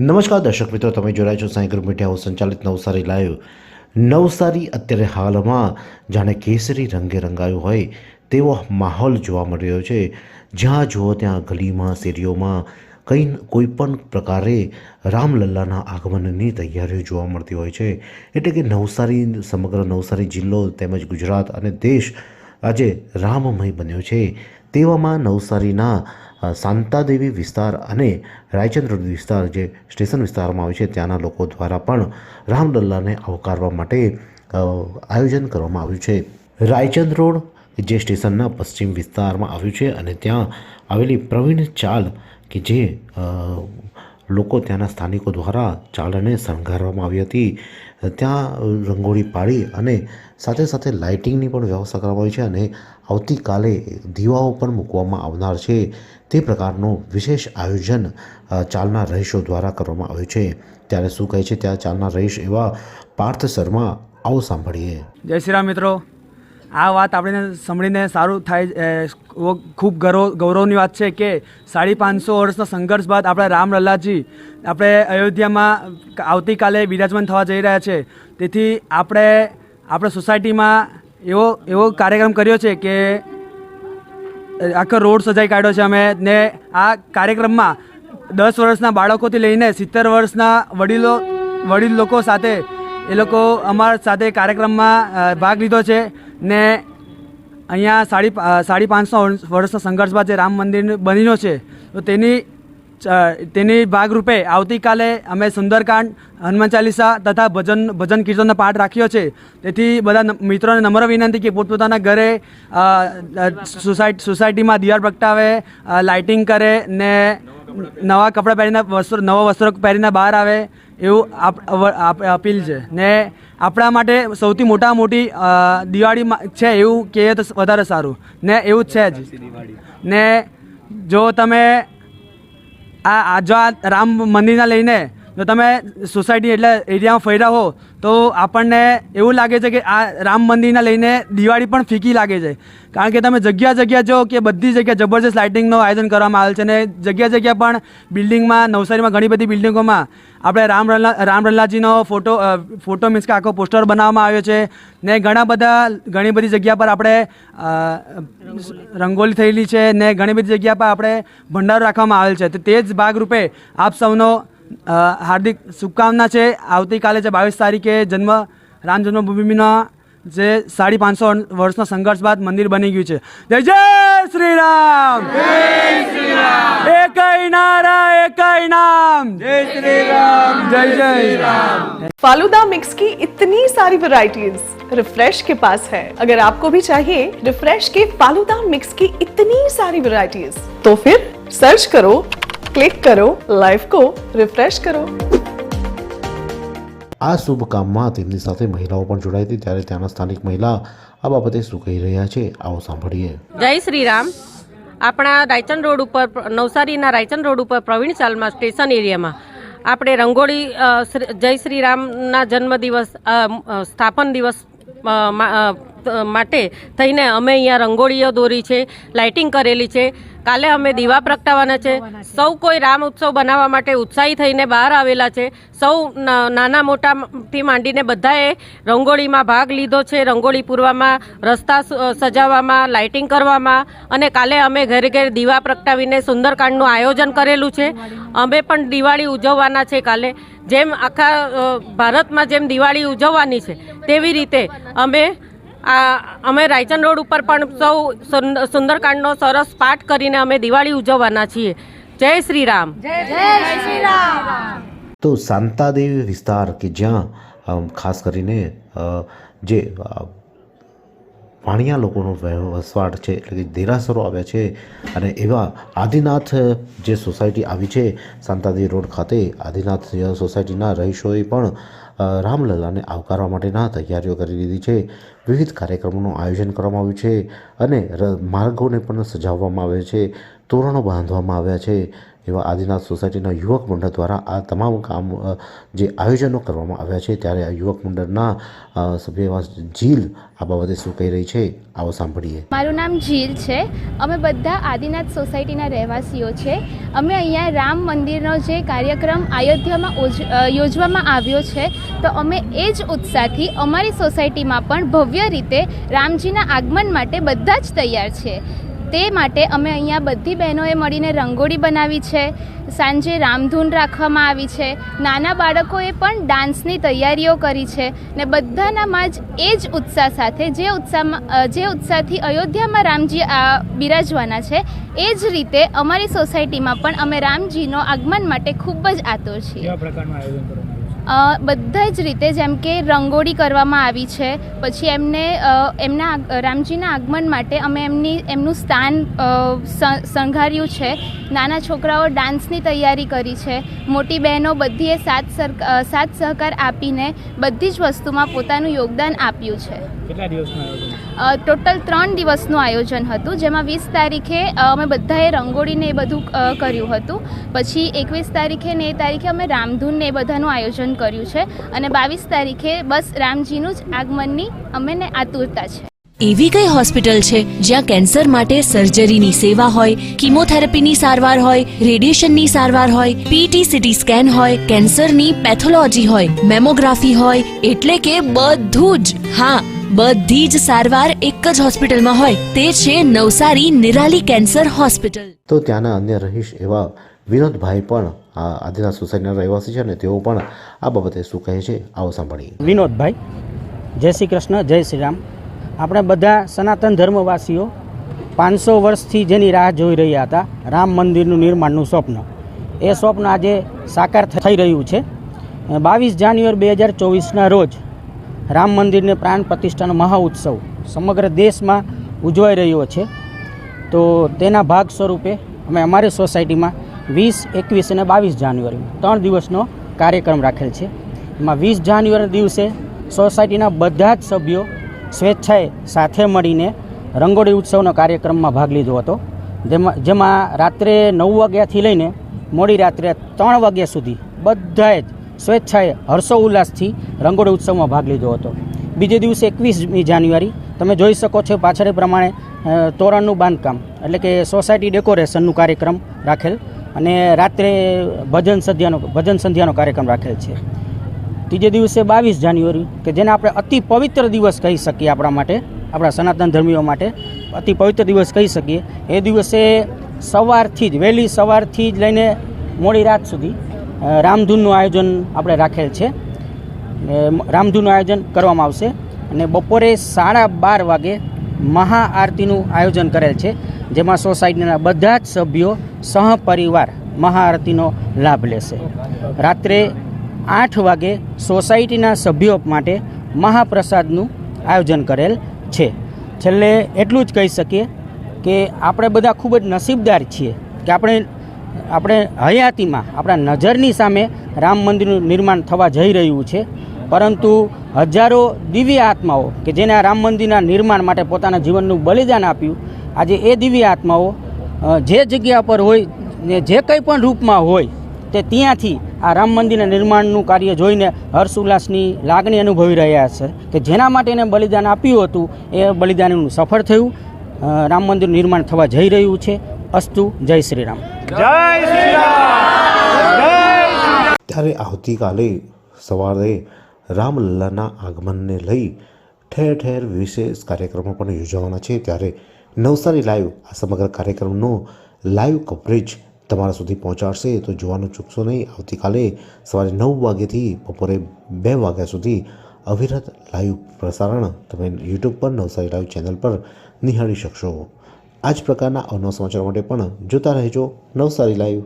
નમસ્કાર, દર્શક મિત્રો, તમે જોડાય છો સાંઈ ગ્રુપ મીડિયા. હાઉસ સંચાલિત નવસારી લાઈવ. નવસારી અત્યારે હાલમાં જાણે કેસરી રંગે રંગાયું હોય તેવો માહોલ જોવા મળી રહ્યો છે. જ્યાં જુઓ ત્યાં ગલીમાં, શેરીઓમાં કંઈ કોઈ પણ પ્રકારે રામલલ્લાના આગમનની તૈયારીઓ જોવા મળતી હોય છે. એટલે કે નવસારી, સમગ્ર નવસારી જિલ્લો તેમજ ગુજરાત અને દેશ આજે રામમય બન્યો છે. તેવામાં નવસારીના શાંતાદેવી વિસ્તાર અને રાયચંદ્ર વિસ્તાર જે સ્ટેશન વિસ્તારમાં આવે છે, ત્યાંના લોકો દ્વારા પણ રામલલ્લાને આવકારવા માટે આયોજન કરવામાં આવ્યું છે. રાયચંદ રોડ જે સ્ટેશનના પશ્ચિમ વિસ્તારમાં આવ્યું છે અને ત્યાં આવેલી પ્રવીણ ચાલ કે જે લોકો ત્યાંના સ્થાનિકો દ્વારા ચાળને શણગારવામાં આવી હતી. ત્યાં રંગોળી પાડી અને સાથે સાથે લાઇટિંગની પણ વ્યવસ્થા કરવામાં આવી છે અને આવતીકાલે દીવાઓ પણ મૂકવામાં આવનાર છે. તે પ્રકારનું વિશેષ આયોજન ચાલના રહીશો દ્વારા કરવામાં આવ્યું છે. ત્યારે શું કહે છે ત્યાં ચાલના રહીશ એવા પાર્થ શર્મા? આવો સાંભળીએ. જય શ્રી રામ મિત્રો. આ વાત આપણે સાંભળીને સારું થાય ખૂબ ગૌરવ ગૌરવની વાત છે કે સાડી પાંચસો વર્ષના સંઘર્ષ બાદ આપણે રામ લલ્લાજી આપણે અયોધ્યામાં આવતીકાલે બિરાજમાન થવા જઈ રહ્યા છે. તેથી આપણે આપણે સોસાયટીમાં એવો એવો કાર્યક્રમ કર્યો છે કે આખો રોડ સજાઈ કાઢ્યો છે અમે ને આ કાર્યક્રમમાં દસ વર્ષના બાળકોથી લઈને સિત્તેર વર્ષના વડીલો, વડીલ લોકો સાથે એ લોકો અમારા સાથે કાર્યક્રમમાં ભાગ લીધો છે. ને અહીંયા સાડી સાડી પાંચસો વર્ષના સંઘર્ષ બાદ જે રામ મંદિર બન્યો છે, તો તેની તેની ભાગરૂપે આવતીકાલે અમે સુંદરકાંડ, હનુમાન ચાલીસા તથા ભજન ભજન કીર્તનનો પાઠ રાખ્યો છે. તેથી બધા મિત્રોને નમ્ર વિનંતી કે પોતપોતાના ઘરે સોસાયટી, સોસાયટીમાં દિવાળ પ્રગટાવે લાઇટિંગ કરે ને નવા કપડાં પહેરીને વસ્ત્રો, નવા વસ્ત્રો પહેરીને બહાર આવે એવું આપ અપીલ છે. ને આપણા માટે સૌથી મોટા મોટી દિવાળી છે એવું કહીએ તો વધારે સારું. ને એવું છે જ. ને જો તમે આ આઝાદ રામ મંદિરના લઈને જો તમે સોસાયટી એટલે એરિયામાં ફર્યા હો, તો આપણને એવું લાગે છે કે આ રામ મંદિરના લઈને દિવાળી પણ ફીકી લાગે છે. કારણ કે તમે જગ્યા જગ્યા જો કે બધી જગ્યાએ જબરજસ્ત લાઇટિંગનું આયોજન કરવામાં આવેલ છે ને જગ્યા જગ્યા પણ બિલ્ડિંગમાં, નવસારીમાં ઘણી બધી બિલ્ડિંગોમાં આપણે રામ રામ રલ્લાજીનો ફોટો ફોટો મીન્સ કે આખો પોસ્ટર બનાવવામાં આવ્યો છે ને ઘણા બધા, ઘણી બધી જગ્યા પર આપણે રંગોલી થયેલી છે ને ઘણી બધી જગ્યા પર આપણે ભંડારો રાખવામાં આવેલ છે. તો તે જ ભાગરૂપે આપ સૌનો હાર્દિક શુભકામના છે આવતીકાલે છે બાવીસ તારીખે જન્મ રામ જન્મભૂમિના જે સાડી પાંચસો વર્ષના સંઘર્ષ બાદ મંદિર બની ગયું છે જય જય શ્રી રામ એકઈ નારા એકઈ નામ જય શ્રી રામ જય જય રામ फालूदा मिक्स की इतनी सारी वैरायटीज रिफ्रेश के पास है अगर आपको भी चाहिए रिफ्रेश के फालूदा मिक्स की इतनी सारी वैरायटीज तो फिर सर्च करो क्लिक करो लाइफ को रिफ्रेश करो આ શુભ કામમાં તેમની સાથે મહિલાઓ પણ જોડાઈ હતી ત્યારે ત્યાંના સ્થાનિક મહિલા આ બાબતે શું કહી રહ્યા છે આવો સાંભળીએ જય શ્રી રામ આપણા રાયચંદ રોડ ઉપર નવસારીના રાયચંદ રોડ ઉપર પ્રવીણ ચાલમાં સ્ટેશન એરિયામાં આપણે રંગોળી અ, શ્રી- જય શ્રી રામના જન્મદિવસ અ, અ, સ્થાપન દિવસ અ, મા- અ, ત- માટે થઈને અમે અહીંયા રંગોળીઓ દોરી છે લાઇટિંગ કરેલી છે કાલે અમે દીવા પ્રગટાવવાના છે. સૌ કોઈ રામ ઉત્સવ બનાવવા માટે ઉત્સાહી થઈને બહાર આવેલા છે. સૌ નાના મોટાથી માંડીને બધાએ રંગોળીમાં ભાગ લીધો છે. રંગોળી પૂરવામાં રસ્તા સજાવવામાં લાઇટિંગ કરવામાં અને કાલે અમે ઘરે ઘરે દીવા પ્રગટાવીને સુંદરકાંડનું આયોજન કરેલું છે. અમે પણ દિવાળી ઉજવવાના છે કાલે. જેમ આખા ભારતમાં જેમ દિવાળી ઉજવવાની છે તેવી રીતે અમે આ અમે રાયચંદ રોડ ઉપર પણ સૌ સુંદ- સુંદરકાંડનો સરસ પાઠ કરીને અમે દિવાળી ઉજવવાના છીએ. જય શ્રી રામ જય તો શાંતાદેવી વિસ્તાર કે જ્યાં ખાસ કરીને જે વાણિયા લોકોનો વસવાટ છે એટલે કે દેરાસરો આવ્યા છે અને એવા આદિનાથ જે સોસાયટી આવી છે શાંતાદેવી રોડ ખાતે આદિનાથ સોસાયટીના રહીશોએ પણ રામલલાને આવકારવા માટેના તૈયારીઓ કરી દીધી છે. વિવિધ કાર્યક્રમોનું આયોજન કરવામાં આવ્યું છે અને માર્ગોને પણ સજાવવામાં આવે છે. તોરણો બાંધવામાં આવ્યા છે એવા આદિનાથ સોસાયટીના યુવક મંડળ દ્વારા આ તમામ કામ જે આયોજનો કરવામાં આવ્યા છે ત્યારે આ યુવક મંડળના સભ્ય જીલ આ બાબતે શું કહી રહી છે આવો સાંભળીએ. મારું નામ જીલ છે. અમે બધા આદિનાથ સોસાયટીના રહેવાસીઓ છે. અમે અહીંયા રામ મંદિરનો જે કાર્યક્રમ અયોધ્યામાં યોજવામાં આવ્યો છે, તો અમે એ જ ઉત્સાહથી અમારી સોસાયટીમાં પણ ભવ્ય રીતે રામજીના આગમન માટે બધા જ તૈયાર છે. તે માટે અમે અહીંયા બધી બહેનોએ મળીને રંગોળી બનાવી છે. સાંજે રામધૂન રાખવામાં આવી છે. નાના બાળકોએ પણ ડાન્સની તૈયારીઓ કરી છે ને બધાનામાં જ એ જ ઉત્સાહ સાથે જે ઉત્સાહમાં જે ઉત્સાહથી અયોધ્યામાં રામજી બિરાજવાના છે, એ જ રીતે અમારી સોસાયટીમાં પણ અમે રામજીનો આગમન માટે ખૂબ જ આતુર છીએ. બધા જ રીતે જેમ કે રંગોળી કરવામાં આવી છે પછી એમને એમના રામજીના આગમન માટે અમે એમની એમનું સ્થાન સંઘાર્યું છે. નાના છોકરાઓ ડાન્સની તૈયારી કરી છે. મોટી બહેનો બધીએ સાથ સર સાથ સહકાર આપીને બધી જ વસ્તુમાં પોતાનું યોગદાન આપ્યું છે. ટોટલ ત્રણ દિવસનું આયોજન હતું જેમાં વીસ તારીખે અમે બધાએ રંગોળીને એ બધું કર્યું હતું. પછી એકવીસ તારીખે ને એ તારીખે અમે રામધૂન ને એ બધાનું આયોજન કર્યું છે અને બાવીસ તારીખે બસ રામજીનું જ આગમનની અમને આતુરતા છે. એવી કઈ હોસ્પિટલ છે જ્યાં કેન્સર માટે સર્જરીની સેવા હોય કિમોથેરાપીની સારવાર હોય રેડિયેશનની સારવાર હોય પીટી સીટી સ્કેન હોય કેન્સરની પેથોલોજી હોય મેમોગ્રાફી હોય એટલે કે બધું જ. હા બધી જ સારવાર એક જ હોસ્પિટલમાં હોય તે છે નવસારી નિરાલી કેન્સર હોસ્પિટલ. તો ત્યાંના અન્ય રહીશ એવા વિનોદભાઈ પણ આ આદિનાથ સોસાયટીના રહેવાસી છે ને તેઓ પણ આ બાબતે શું કહે છે આવો સાંભળીએ. વિનોદભાઈ, જય શ્રી કૃષ્ણ, જય શ્રી રામ. આપણે બધા સનાતન ધર્મવાસીઓ પાંચસો વર્ષથી જેની રાહ જોઈ રહ્યા હતા રામ મંદિરનું નિર્માણનું સ્વપ્ન. એ સ્વપ્ન આજે સાકાર થઈ રહ્યું છે. બાવીસ જાન્યુઆરી બે હજાર ચોવીસના રોજ રામ મંદિરને પ્રાણ પ્રતિષ્ઠાનો મહાઉત્સવ સમગ્ર દેશમાં ઉજવાઈ રહ્યો છે. તો તેના ભાગ સ્વરૂપે અમે અમારી સોસાયટીમાં વીસ, એકવીસ અને બાવીસ જાન્યુઆરી ત્રણ દિવસનો કાર્યક્રમ રાખેલ છે. એમાં વીસ જાન્યુઆરી દિવસે સોસાયટીના બધા જ સભ્યો સ્વેચ્છાએ સાથે મળીને રંગોળી ઉત્સવનો કાર્યક્રમમાં ભાગ લીધો હતો. જેમાં જેમાં રાત્રે નવ વાગ્યાથી લઈને મોડી રાત્રે ત્રણ વાગ્યા સુધી બધાએ જ સ્વેચ્છાએ હર્ષો ઉલ્લાસથી રંગોળી ઉત્સવમાં ભાગ લીધો હતો. બીજે દિવસે એકવીસમી જાન્યુઆરી, તમે જોઈ શકો છો પાછળ પ્રમાણે તોરણનું બાંધકામ એટલે કે સોસાયટી ડેકોરેશનનું કાર્યક્રમ રાખેલ અને રાત્રે ભજન સંધ્યાનો ભજન સંધ્યાનો કાર્યક્રમ રાખેલ છે. ત્રીજે દિવસે બાવીસ જાન્યુઆરી, કે જેને આપણે અતિ પવિત્ર દિવસ કહી શકીએ આપણા માટે, આપણા સનાતન ધર્મીઓ માટે અતિ પવિત્ર દિવસ કહી શકીએ. એ દિવસે સવારથી જ, વહેલી સવારથી જ લઈને મોડી રાત સુધી રામધૂનનું આયોજન આપણે રાખેલ છે. રામધૂનનું આયોજન કરવામાં આવશે અને બપોરે સાડા બાર વાગે મહાઆરતીનું આયોજન કરેલ છે, જેમાં સોસાયટીના બધા જ સભ્યો સહપરિવાર મહાઆરતીનો લાભ લેશે. રાત્રે આઠ વાગે સોસાયટીના સભ્યો માટે મહાપ્રસાદનું આયોજન કરેલ છે. છેલ્લે એટલું જ કહી શકીએ કે આપણે બધા ખૂબ જ નસીબદાર છીએ કે આપણે આપણે હયાતીમાં આપણા નજરની સામે રામ મંદિરનું નિર્માણ થવા જઈ રહ્યું છે. પરંતુ હજારો દિવ્ય આત્માઓ કે જેને આ રામ મંદિરના નિર્માણ માટે પોતાના જીવનનું બલિદાન આપ્યું આજે એ દિવ્ય આત્માઓ જે જગ્યા પર હોય ને જે કંઈ પણ રૂપમાં હોય તે ત્યાંથી આ રામ મંદિરના નિર્માણનું કાર્ય જોઈને હર્ષ ઉલ્લાસની લાગણી અનુભવી રહ્યા છે કે જેના માટે એને બલિદાન આપ્યું હતું એ બલિદાનનું સફળ થયું. રામ મંદિરનું નિર્માણ થવા જઈ રહ્યું છે. અસ્તુ જય શ્રી રામ! ત્યારે આવતીકાલે સવારે રામલલ્લાના આગમનને લઈ ઠેર ઠેર વિશેષ કાર્યક્રમો પણ યોજાવાના છે. ત્યારે નવસારી લાઈવ આ સમગ્ર કાર્યક્રમનો લાઈવ કવરેજ તમારા સુધી પહોંચાડશે. તો જોવાનું ચૂકશો નહીં. આવતીકાલે સવારે નવ વાગ્યાથી બપોરે બે વાગ્યા સુધી અવિરત લાઈવ પ્રસારણ તમે યુટ્યુબ પર, નવસારી લાઈવ ચેનલ પર નિહાળી શકશો. આ જ પ્રકારના અવનવા સમાચાર માટે પણ જોતા રહેજો નવસારી લાઈવ.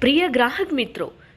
પ્રિય ગ્રાહક મિત્રો